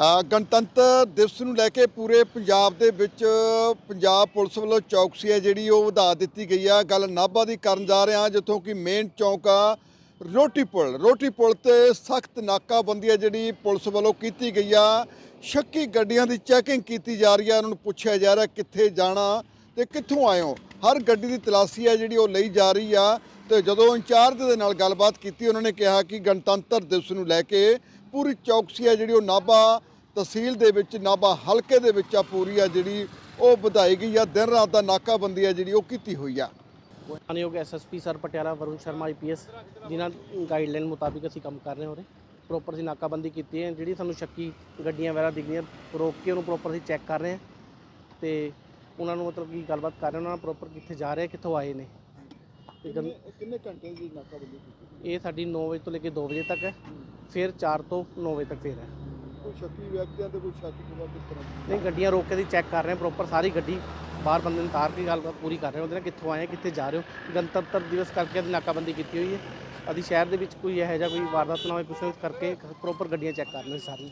ਗਣਤੰਤਰ ਦਿਵਸ ਨੂੰ ਲੈ ਕੇ ਪੂਰੇ ਪੰਜਾਬ ਦੇ ਵਿੱਚ ਪੰਜਾਬ ਪੁਲਿਸ ਵੱਲੋਂ ਚੌਕਸੀ ਹੈ, ਜਿਹੜੀ ਉਹ ਵਧਾ ਦਿੱਤੀ ਗਈ ਆ। ਗੱਲ ਨਾਭਾ ਦੀ ਕਰਨ ਜਾ ਰਹੇ ਹਾਂ, ਜਿੱਥੋਂ ਕਿ ਮੇਨ ਚੌਂਕ ਆ, ਰੋਟੀ ਪੁਲ। ਰੋਟੀ ਪੁਲ ਤੇ ਸਖਤ ਨਾਕਾਬੰਦੀ ਹੈ, ਜਿਹੜੀ ਪੁਲਿਸ ਵੱਲੋਂ ਕੀਤੀ ਗਈ ਆ। ਸ਼ੱਕੀ ਗੱਡੀਆਂ ਦੀ ਚੈਕਿੰਗ ਕੀਤੀ ਜਾ ਰਹੀ ਆ, ਉਹਨਾਂ ਨੂੰ ਪੁੱਛਿਆ ਜਾ ਰਿਹਾ ਕਿੱਥੇ ਜਾਣਾ ਤੇ ਕਿੱਥੋਂ ਆਏ ਹੋ। ਹਰ ਗੱਡੀ ਦੀ ਤਲਾਸ਼ੀ ਹੈ, ਜਿਹੜੀ ਉਹ ਲਈ ਜਾ ਰਹੀ ਆ। ਤੇ ਜਦੋਂ ਇੰਚਾਰਜ ਦੇ ਨਾਲ ਗੱਲਬਾਤ ਕੀਤੀ, ਉਹਨਾਂ ਨੇ ਕਿਹਾ ਕਿ ਗਣਤੰਤਰ ਦਿਵਸ ਨੂੰ ਲੈ ਕੇ ਪੂਰੀ ਚੌਕਸੀ ਹੈ, ਜਿਹੜੀ ਉਹ ਨਾਭਾ ਤਹਿਸੀਲ ਦੇ ਵਿੱਚ ਨਾਭਾ ਹਲਕੇ ਦੇ ਵਿੱਚ ਆ ਪੂਰੀ ਆ ਜਿਹੜੀ ਉਹ ਵਧਾਈ ਗਈ ਆ। ਦਿਨ ਰਾਤ ਦਾ ਨਾਕਾਬੰਦੀ ਆ ਜਿਹੜੀ ਉਹ ਕੀਤੀ ਹੋਈ ਆ। ਮਾਨਯੋਗ SSP sir Patiala Varun Sharma IPS ਜਿਨ੍ਹਾਂ ਗਾਈਡਲਾਈਨ ਮੁਤਾਬਿਕ ਅਸੀਂ ਕੰਮ ਕਰ ਰਹੇ ਹਾਂ ਉਰੇ। ਪ੍ਰੋਪਰ ਅਸੀਂ ਨਾਕਾਬੰਦੀ ਕੀਤੀ ਹੈ। ਜਿਹੜੀ ਸਾਨੂੰ ਸ਼ੱਕੀ ਗੱਡੀਆਂ ਵਗੈਰਾ ਦਿਖਦੀਆਂ ਰੋਕ ਕੇ ਉਹਨੂੰ ਪ੍ਰੋਪਰ ਅਸੀਂ ਚੈੱਕ ਕਰ ਰਹੇ ਹਾਂ। ਤੇ ਉਹਨਾਂ ਨੂੰ ਮਤਲਬ ਕੀ ਗੱਲਬਾਤ ਕਰ ਰਹੇ ਉਹਨਾਂ ਨਾਲ ਪ੍ਰੋਪਰ ਕਿੱਥੇ ਜਾ ਰਹੇ ਕਿੱਥੋਂ ਆਏ ਨੇ। ਕਿੰਨੇ ਘੰਟੇ ਦੀ ਨਾਕਾਬੰਦੀ ਕੀਤੀ? ਇਹ ਸਾਡੀ 9 ਵਜੇ ਤੋਂ ਲੈ ਕੇ 2 ਵਜੇ ਤੱਕ ਹੈ। ਫਿਰ 4 ਤੋਂ 9 ਵਜੇ ਤੱਕ ਫਿਰ ਹੈ। ਕੋਈ ਸ਼ੱਕੀ ਵਿਅਕਤੀਆਂ ਤੇ ਕੋਈ ਸ਼ੱਕ ਹੋਵਾ ਕਿਸ ਤਰ੍ਹਾਂ ਨਹੀਂ, ਗੱਡੀਆਂ ਰੋਕ ਕੇ ਅਸੀਂ ਚੈੱਕ ਕਰ ਰਹੇ ਪ੍ਰੋਪਰ ਸਾਰੀ ਗੱਡੀ ਬਾਹਰ ਬੰਦੇ ਨੂੰ ਤਾਰ ਕੇ ਗੱਲਬਾਤ ਪੂਰੀ ਕਰ ਰਹੇ ਉਹਦੇ ਨਾਲ ਕਿੱਥੋਂ ਆਏ, ਕਿੱਥੇ ਜਾ ਰਹੇ ਹੋ? ਗਣਤੰਤਰ ਦਿਵਸ ਕਰਕੇ ਅਸੀਂ ਨਾਕਾਬੰਦੀ ਕੀਤੀ ਹੋਈ ਹੈ। ਅਸੀਂ ਸ਼ਹਿਰ ਦੇ ਵਿੱਚ ਕੋਈ ਇਹੋ ਜਿਹਾ ਕੋਈ ਵਾਰਦਾਤ ਨਾ ਹੋਵੇ ਕੁਛ ਕਰਕੇ ਪ੍ਰੋਪਰ ਗੱਡੀਆਂ ਚੈੱਕ ਕਰ ਰਹੇ ਸਾਰੀਆਂ।